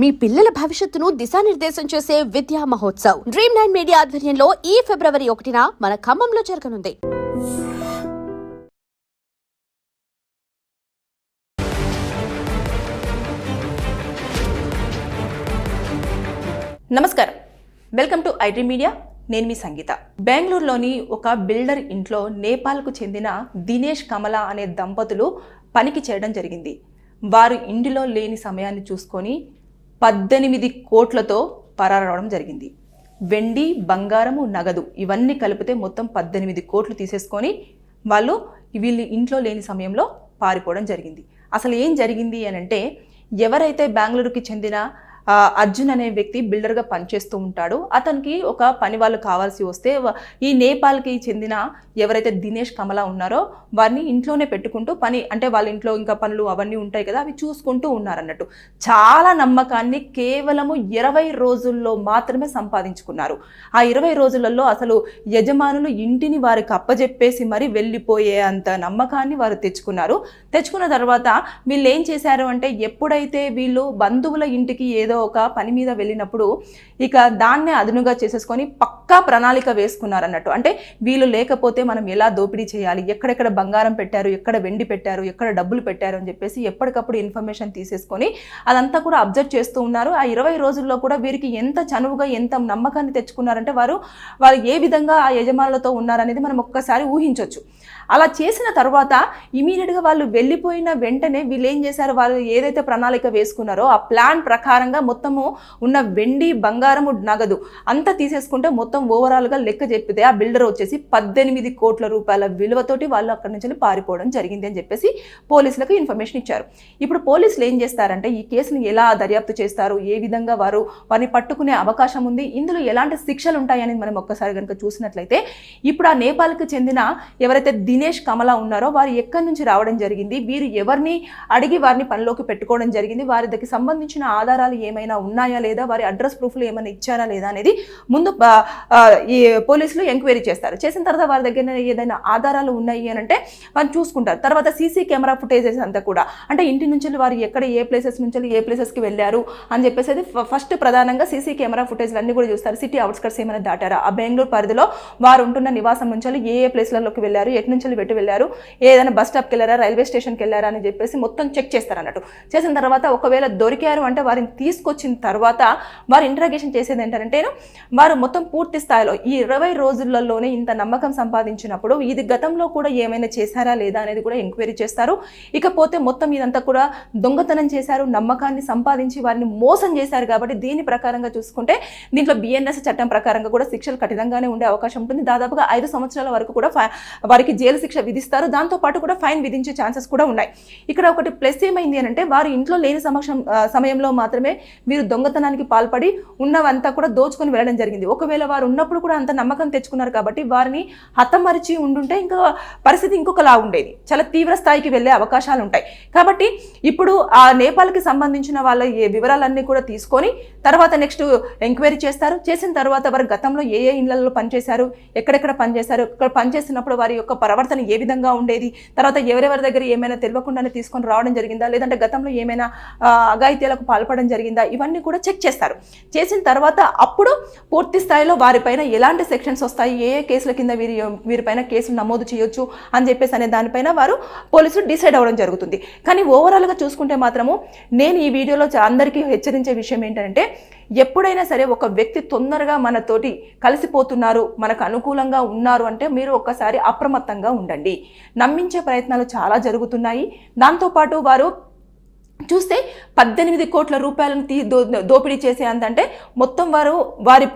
మీ పిల్లల భవిష్యత్తును దిశానిర్దేశం చేసే విద్యా మహోత్సవ్. డ్రీమ్ నైన్ మీడియా ఆధ్వర్యంలో ఈ ఫిబ్రవరి ఒకటిన మన ఖమ్మంలో జరగనుంది. నమస్కారం. వెల్కమ్ టు ఐటీ మీడియా నేను మీ సంగీత. బెంగళూరులోని ఒక బిల్డర్ ఇంట్లో నేపాల్కు చెందిన దినేష్ కమల అనే దంపతులు పనికి చేయడం జరిగింది. వారు ఇంటిలో లేని సమయాన్ని చూసుకొని పద్దెనిమిది కోట్లతో పరారవడం జరిగింది. వెండి బంగారము నగదు ఇవన్నీ కలిపితే మొత్తం పద్దెనిమిది కోట్లు తీసేసుకొని వాళ్ళు వీళ్ళు ఇంట్లో లేని సమయంలో పారిపోవడం జరిగింది. అసలు ఏం జరిగింది అని అంటే ఎవరైతే బెంగళూరుకి చెందిన అర్జున్ అనే వ్యక్తి బిల్డర్గా పనిచేస్తూ ఉంటాడు. అతనికి ఒక పని వాళ్ళు కావాల్సి వస్తే ఈ నేపాల్కి చెందిన ఎవరైతే దినేష్ కమల ఉన్నారో వారిని ఇంట్లోనే పెట్టుకుంటూ పని అంటే వాళ్ళ ఇంట్లో ఇంకా పనులు అవన్నీ ఉంటాయి కదా అవి చూసుకుంటూ ఉన్నారన్నట్టు. చాలా నమ్మకాన్ని కేవలము ఇరవై రోజుల్లో మాత్రమే సంపాదించుకున్నారు. ఆ ఇరవై రోజులలో అసలు యజమానులు ఇంటిని వారికి అప్పజెప్పేసి మరి వెళ్ళిపోయే అంత నమ్మకాన్ని వారు తెచ్చుకున్నారు. తెచ్చుకున్న తర్వాత వీళ్ళు ఏం చేశారు అంటే ఎప్పుడైతే వీళ్ళు బంధువుల ఇంటికి ఏదో ఒక పని మీద వెళ్ళినప్పుడు ఇక దాన్నే అదునుగా చేసేసుకొని పక్కా ప్రణాళిక వేసుకున్నారు అన్నట్టు అంటే వీళ్ళు లేకపోతే మనం ఎలా దోపిడీ చేయాలి? ఎక్కడెక్కడ బంగారం పెట్టారు? ఎక్కడ వెండి పెట్టారు? ఎక్కడ డబ్బులు పెట్టారు? అని చెప్పేసి ఎప్పటికప్పుడు ఇన్ఫర్మేషన్ తీసేసుకొని అదంతా కూడా అబ్జర్వ్ చేస్తూ ఉన్నారు. ఆ ఇరవై రోజుల్లో కూడా వీరికి ఎంత చనువుగా ఎంత నమ్మకాన్ని తెచ్చుకున్నారంటే వారు వారు ఏ విధంగా ఆ యజమానులతో ఉన్నారనేది మనం ఒక్కసారి ఊహించవచ్చు అలా చేసిన తర్వాత ఇమీడియట్గా వాళ్ళు వెళ్ళిపోయిన వెంటనే వీళ్ళు ఏం చేశారు? వాళ్ళు ఏదైతే ప్రణాళిక వేసుకున్నారో ఆ ప్లాన్ ప్రకారంగా మొత్తము ఉన్న వెండి బంగారము నగదు. అంతా తీసేసుకుంటే మొత్తం ఓవరాల్గా లెక్క చెప్పితే ఆ బిల్డర్ వచ్చేసి పద్దెనిమిది కోట్ల రూపాయల విలువతోటి వాళ్ళు అక్కడి నుంచి పారిపోవడం జరిగింది అని చెప్పేసి పోలీసులకు ఇన్ఫర్మేషన్ ఇచ్చారు. ఇప్పుడు పోలీసులు ఏం చేస్తారంటే ఈ కేసుని ఎలా దర్యాప్తు చేస్తారు? ఏ విధంగా వారు వారిని పట్టుకునే అవకాశం ఉంది? ఇందులో ఎలాంటి శిక్షలు ఉంటాయని మనం ఒక్కసారి కనుక చూసినట్లయితే ఇప్పుడు ఆ నేపాల్కి చెందిన ఎవరైతే దినేష్ కమల ఉన్నారో వారు ఎక్కడి నుంచి రావడం జరిగింది? వీరు ఎవరిని అడిగి వారిని పనిలోకి పెట్టుకోవడం జరిగింది? వారి దగ్గర సంబంధించిన ఆధారాలు ఏమైనా ఉన్నాయా లేదా వారి అడ్రస్ ప్రూఫ్లు ఏమైనా ఇచ్చారా లేదా అనేది ముందు ఈ పోలీసులు ఎంక్వైరీ చేస్తారు. చేసిన తర్వాత వారి దగ్గర ఏదైనా ఆధారాలు ఉన్నాయి అని అంటే వాళ్ళు చూసుకుంటారు. తర్వాత సీసీ కెమెరా ఫుటేజెస్ అంతా కూడా. అంటే ఇంటి నుంచి వారు ఎక్కడ ఏ ప్లేసెస్ నుంచి ఏ ప్లేసెస్కి వెళ్ళారు అని చెప్పేసి అది ఫస్ట్ ప్రధానంగా సీసీ కెమెరా ఫుటేజ్లు అన్ని కూడా చూస్తారు. సిటీ అవుట్స్కట్స్ ఏమైనా దాటారా? ఆ బెంగళూరు పరిధిలో వారు ఉంటున్న నివాసం నుంచి ఏ ఏ ప్లేస్లలోకి వెళ్ళారు? ఎటు నుంచి పెట్టి వెళ్ళారు? ఏదైనా బస్ స్టాప్కి వెళ్ళారా? రైల్వే స్టేషన్కి వెళ్ళారా? అని చెప్పేసి మొత్తం చెక్ చేస్తారు అన్నట్టు చేసిన తర్వాత ఒకవేళ దొరికారు అంటే వారిని తీసుకొచ్చిన తర్వాత వారు ఇంటరాగేషన్ చేసేది ఏంటంటే వారు మొత్తం పూర్తి స్థాయిలో ఈ ఇరవై రోజులలోనే ఇంత నమ్మకం సంపాదించినప్పుడు ఇది గతంలో కూడా ఏమైనా చేశారా లేదా అనేది కూడా ఎంక్వైరీ చేస్తారు. ఇకపోతే మొత్తం ఇదంతా కూడా దొంగతనం చేశారు నమ్మకాన్ని సంపాదించి వారిని మోసం చేశారు కాబట్టి దీని ప్రకారంగా చూసుకుంటే దీంట్లో బిఎన్ఎస్ చట్టం ప్రకారంగా కూడా శిక్షలు కఠినంగానే ఉండే అవకాశం ఉంటుంది. దాదాపుగా ఐదు సంవత్సరాల వరకు కూడా ఫై- వారికి జైలు శిక్ష విధిస్తారు. దాంతో పాటు కూడా ఫైన్ విధించే ఛాన్సెస్ కూడా ఉన్నాయి. ఇక్కడ ఒకటి ప్లస్ ఏమైంది అని అంటే వారు ఇంట్లో లేని సమక్షం సమయంలో మాత్రమే వీరు దొంగతనానికి పాల్పడి ఉన్నవంతా కూడా దోచుకొని వెళ్ళడం జరిగింది. ఒకవేళ వారు ఉన్నప్పుడు కూడా అంత నమ్మకం తెచ్చుకున్నారు కాబట్టి వారిని హతమరిచి ఉండుంటే ఇంకా పరిస్థితి ఇంకొకలా ఉండేది. చాలా తీవ్ర స్థాయికి వెళ్ళే అవకాశాలు ఉంటాయి. కాబట్టి ఇప్పుడు ఆ నేపాల్కి సంబంధించిన వాళ్ళ ఏ వివరాలన్నీ కూడా తీసుకొని తర్వాత నెక్స్ట్ ఎంక్వైరీ చేస్తారు. చేసిన తర్వాత వారు గతంలో ఏ ఏ ఇళ్ళలో పనిచేశారు ఎక్కడెక్కడ పనిచేశారు ఇక్కడ పనిచేస్తున్నప్పుడు వారి యొక్క ప్రవర్తన ఏ విధంగా ఉండేది తర్వాత ఎవరెవరి దగ్గర ఏమైనా తెలియకుండానే తీసుకొని రావడం జరిగిందా లేదంటే గతంలో ఏమైనా అగాయిత్యాలకు అఘాయిత్యాలకు పాల్పడడం జరిగిందా ఇవన్నీ కూడా చెక్ చేస్తారు. చేసిన తర్వాత అప్పుడు పూర్తి స్థాయిలో వారిపైన ఎలాంటి సెక్షన్స్ వస్తాయి? ఏ ఏ కేసుల కింద వీరి వీరిపైన కేసులు నమోదు చేయొచ్చు? అని చెప్పేసి అనే దానిపైన వారు పోలీసులు డిసైడ్ అవ్వడం జరుగుతుంది. కానీ ఓవరాల్గా చూసుకుంటే మాత్రము నేను ఈ వీడియోలో అందరికీ హెచ్చరించే విషయం ఏంటంటే ఎప్పుడైనా సరే ఒక వ్యక్తి తొందరగా మనతోటి కలిసిపోతున్నారు మనకు అనుకూలంగా ఉన్నారు అంటే మీరు ఒక్కసారి అప్రమత్తంగా ఉండండి. నమ్మించే ప్రయత్నాలు చాలా జరుగుతున్నాయి. దాంతోపాటు వారు చూస్తే పద్దెనిమిది కోట్ల రూపాయలను తీ దో దోపిడీ చేసే అంతంటే మొత్తం వారు వారి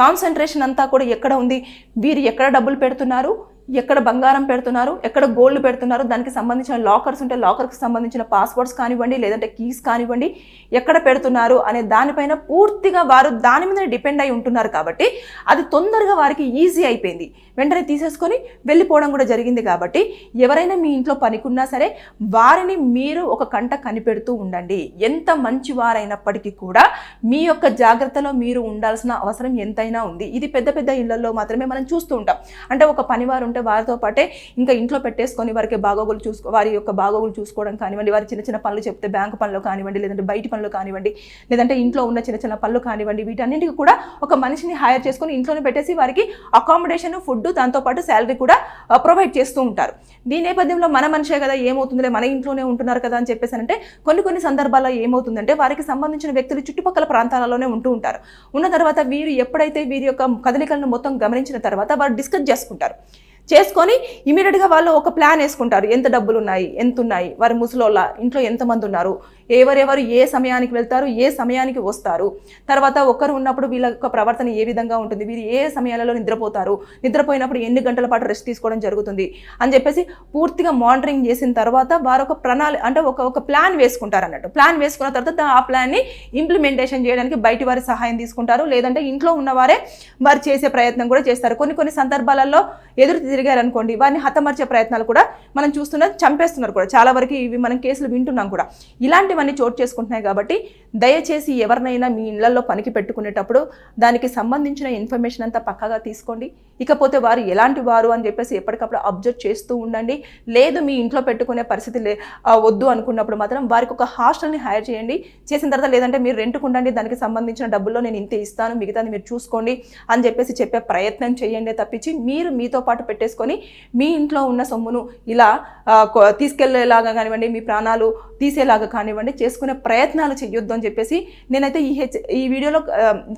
కాన్సన్ట్రేషన్ అంతా కూడా ఎక్కడ ఉంది? వీరు ఎక్కడ డబ్బులు పెడుతున్నారు? ఎక్కడ బంగారం పెడుతున్నారు ఎక్కడ గోల్డ్ పెడుతున్నారు దానికి సంబంధించిన లాకర్స్ ఉంటే లాకర్కి సంబంధించిన పాస్వర్డ్స్ కానివ్వండి లేదంటే కీస్ కానివ్వండి ఎక్కడ పెడుతున్నారు అనే దానిపైన పూర్తిగా వారు దాని మీద డిపెండ్ అయి ఉంటున్నారు కాబట్టి అది తొందరగా వారికి ఈజీ అయిపోయింది. వెంటనే తీసేసుకొని వెళ్ళిపోవడం కూడా జరిగింది కాబట్టి ఎవరైనా మీ ఇంట్లో పనికున్నా సరే వారిని మీరు ఒక కంట కనిపెడుతూ ఉండండి. ఎంత మంచి వారైనప్పటికీ కూడా మీ యొక్క జాగ్రత్తలో మీరు ఉండాల్సిన అవసరం ఎంతైనా ఉంది. ఇది పెద్ద పెద్ద ఇళ్ళలో మాత్రమే మనం చూస్తూ ఉంటాం. అంటే ఒక పనివారు ఉంటే వారితో పాటే ఇంకా ఇంట్లో పెట్టేసుకొని వారికి బాగోగులు చూసుకో వారి యొక్క బాగోగులు చూసుకోవడం కానివ్వండి వారి చిన్న చిన్న పనులు చెప్తే బ్యాంకు పనులు కానివ్వండి లేదంటే బయటి పనులు కానివ్వండి లేదంటే ఇంట్లో ఉన్న చిన్న చిన్న పనులు కానివ్వండి వీటన్నింటికి కూడా ఒక మనిషిని హైర్ చేసుకొని ఇంట్లోనే పెట్టేసి వారికి అకామిడేషన్ ఫుడ్ దాంతోపాటు శాలరీ కూడా ప్రొవైడ్ చేస్తూ ఉంటారు. దీని నేపథ్యంలో మన మనిషే కదా ఏమవుతుందిలే మన ఇంట్లోనే ఉంటున్నారు కదా అని చెప్పేసి అంటే కొన్ని కొన్ని సందర్భాల్లో ఏమవుతుందంటే వారికి సంబంధించిన వ్యక్తులు చుట్టుపక్కల ప్రాంతాలలోనే ఉంటూ ఉంటారు. ఉన్న తర్వాత వీరు ఎప్పుడైతే వీరి యొక్క కదలికలను మొత్తం గమనించిన తర్వాత వారు డిస్కస్ చేసుకుంటారు. చేసుకొని ఇమీడియట్గా వాళ్ళు ఒక ప్లాన్ వేసుకుంటారు. ఎంత డబ్బులు ఉన్నాయి ఎంత ఉన్నాయి వారి ముసలోళ్ళ ఇంట్లో ఎంతమంది ఉన్నారు ఎవరెవరు ఏ సమయానికి వెళ్తారు ఏ సమయానికి వస్తారు. తర్వాత ఒకరు ఉన్నప్పుడు వీళ్ళ యొక్క ప్రవర్తన ఏ విధంగా ఉంటుంది వీరు ఏ సమయాలలో నిద్రపోతారు నిద్రపోయినప్పుడు ఎన్ని గంటల పాటు రెస్ట్ తీసుకోవడం జరుగుతుంది అని చెప్పేసి పూర్తిగా మానిటరింగ్ చేసిన తర్వాత వారు ఒక ప్రణాళిక అంటే ఒక ఒక ప్లాన్ వేసుకుంటారు అన్నట్టు. ప్లాన్ వేసుకున్న తర్వాత ఆ ప్లాన్ని ఇంప్లిమెంటేషన్ చేయడానికి బయటి వారి సహాయం తీసుకుంటారు. లేదంటే ఇంట్లో ఉన్నవారే వారు చేసే ప్రయత్నం కూడా చేస్తారు. కొన్ని కొన్ని సందర్భాలలో ఎదురు తిరిగారు అనుకోండి వారిని హతమర్చే ప్రయత్నాలు కూడా మనం చూస్తున్నా చంపేస్తున్నారు కూడా. చాలా వరకు ఇవి మనం కేసులు వింటున్నాం కూడా. ఇలాంటి ఇలాంటివన్నీ చోటు చేసుకుంటున్నాయి కాబట్టి దయచేసి ఎవరినైనా మీ ఇళ్ళలో పనికి పెట్టుకునేటప్పుడు దానికి సంబంధించిన ఇన్ఫర్మేషన్ అంతా పక్కగా తీసుకోండి. ఇకపోతే వారు ఎలాంటి వారు అని చెప్పేసి ఎప్పటికప్పుడు అబ్జర్వ్ చేస్తూ ఉండండి. లేదు మీ ఇంట్లో పెట్టుకునే పరిస్థితి లే వద్దు అనుకున్నప్పుడు మాత్రం వారికి ఒక హాస్టల్ని హైర్ చేయండి. చేసిన తర్వాత లేదంటే మీరు రెంట్కు ఉండండి. దానికి సంబంధించిన డబ్బుల్లో నేను ఇంతే ఇస్తాను. మిగతాది మీరు చూసుకోండి అని చెప్పేసి చెప్పే ప్రయత్నం చేయండి తప్పించి మీరు మీతో పాటు పెట్టేసుకొని మీ ఇంట్లో ఉన్న సొమ్మును ఇలా తీసుకెళ్ళేలాగా కానివ్వండి మీ ప్రాణాలు తీసేలాగా కానివ్వండి చేసుకునే ప్రయత్నాలు చేయొద్దు అని చెప్పేసి నేనైతే ఈ హెచ్ ఈ వీడియోలో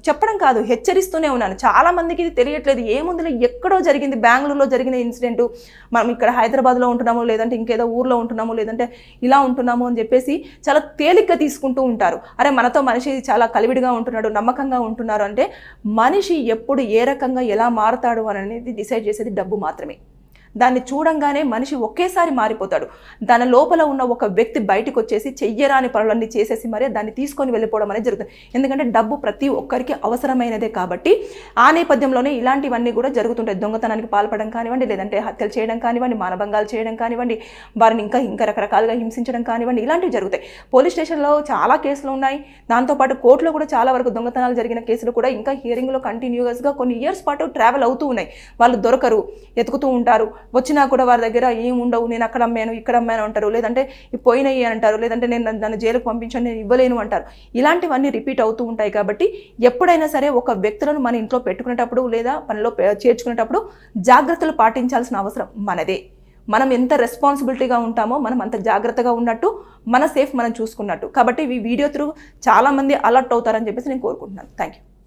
చెప్పడం కాదు హెచ్చరిస్తూనే ఉన్నాను. చాలామందికి ఇది తెలియట్లేదు. ఏముందిలే ఎక్కడో జరిగింది బెంగళూరులో జరిగిన ఇన్సిడెంట్ మనం ఇక్కడ హైదరాబాద్లో ఉంటున్నాము లేదంటే ఇంకేదో ఊర్లో ఉంటున్నాము లేదంటే ఇలా ఉంటున్నాము అని చెప్పేసి చాలా తేలిగ్గా తీసుకుంటూ ఉంటారు. అరే మనతో మనిషి చాలా కలివిడిగా ఉంటున్నాడు నమ్మకంగా ఉంటున్నారు అంటే మనిషి ఎప్పుడు ఏ రకంగా ఎలా మారతాడు అని అనేది డిసైడ్ చేసేది డబ్బు మాత్రమే. దాన్ని చూడంగానే మనిషి ఒకేసారి మారిపోతాడు. దాని లోపల ఉన్న ఒక వ్యక్తి బయటకు వచ్చేసి చెయ్యరాని పనులన్నీ చేసేసి మరీ దాన్ని తీసుకొని వెళ్ళిపోవడం అనేది జరుగుతుంది. ఎందుకంటే డబ్బు ప్రతి ఒక్కరికి అవసరమైనదే కాబట్టి ఆ నేపథ్యంలోనే ఇలాంటివన్నీ కూడా జరుగుతుంటాయి. దొంగతనానికి పాల్పడడం కానివ్వండి లేదంటే హత్యలు చేయడం కానివ్వండి మానభంగాలు చేయడం కానివ్వండి వారిని ఇంకా ఇంకా రకరకాలుగా హింసించడం కానివ్వండి ఇలాంటివి జరుగుతాయి. పోలీస్ స్టేషన్లో చాలా కేసులు ఉన్నాయి. దాంతోపాటు కోర్టులో కూడా చాలా వరకు దొంగతనాలు జరిగిన కేసులు కూడా ఇంకా హియరింగ్లో కంటిన్యూస్గా కొన్ని ఇయర్స్ పాటు ట్రావెల్ అవుతూ ఉన్నాయి. వాళ్ళు దొరకరు ఎతుకుతూ ఉంటారు. వచ్చినా కూడా వారి దగ్గర ఏం ఉండవు. నేను అక్కడ అమ్మాను ఇక్కడ అమ్మాను అంటారు. లేదంటే పోయినాయి అని అంటారు. లేదంటే నేను నన్ను- జైలుకు పంపించాను నేను ఇవ్వలేను అంటారు. ఇలాంటివన్నీ రిపీట్ అవుతూ ఉంటాయి కాబట్టి ఎప్పుడైనా సరే ఒక వ్యక్తులను మన ఇంట్లో పెట్టుకునేటప్పుడు లేదా మనలో చేర్చుకునేటప్పుడు జాగ్రత్తలు పాటించాల్సిన అవసరం మనదే. మనం ఎంత రెస్పాన్సిబిలిటీగా ఉంటామో మనం అంత జాగ్రత్తగా ఉన్నట్టు మన సేఫ్ మనం చూసుకున్నట్టు. కాబట్టి ఈ వీడియో త్రూ చాలామంది అలర్ట్ అవుతారని చెప్పేసి నేను కోరుకుంటున్నాను. Thank you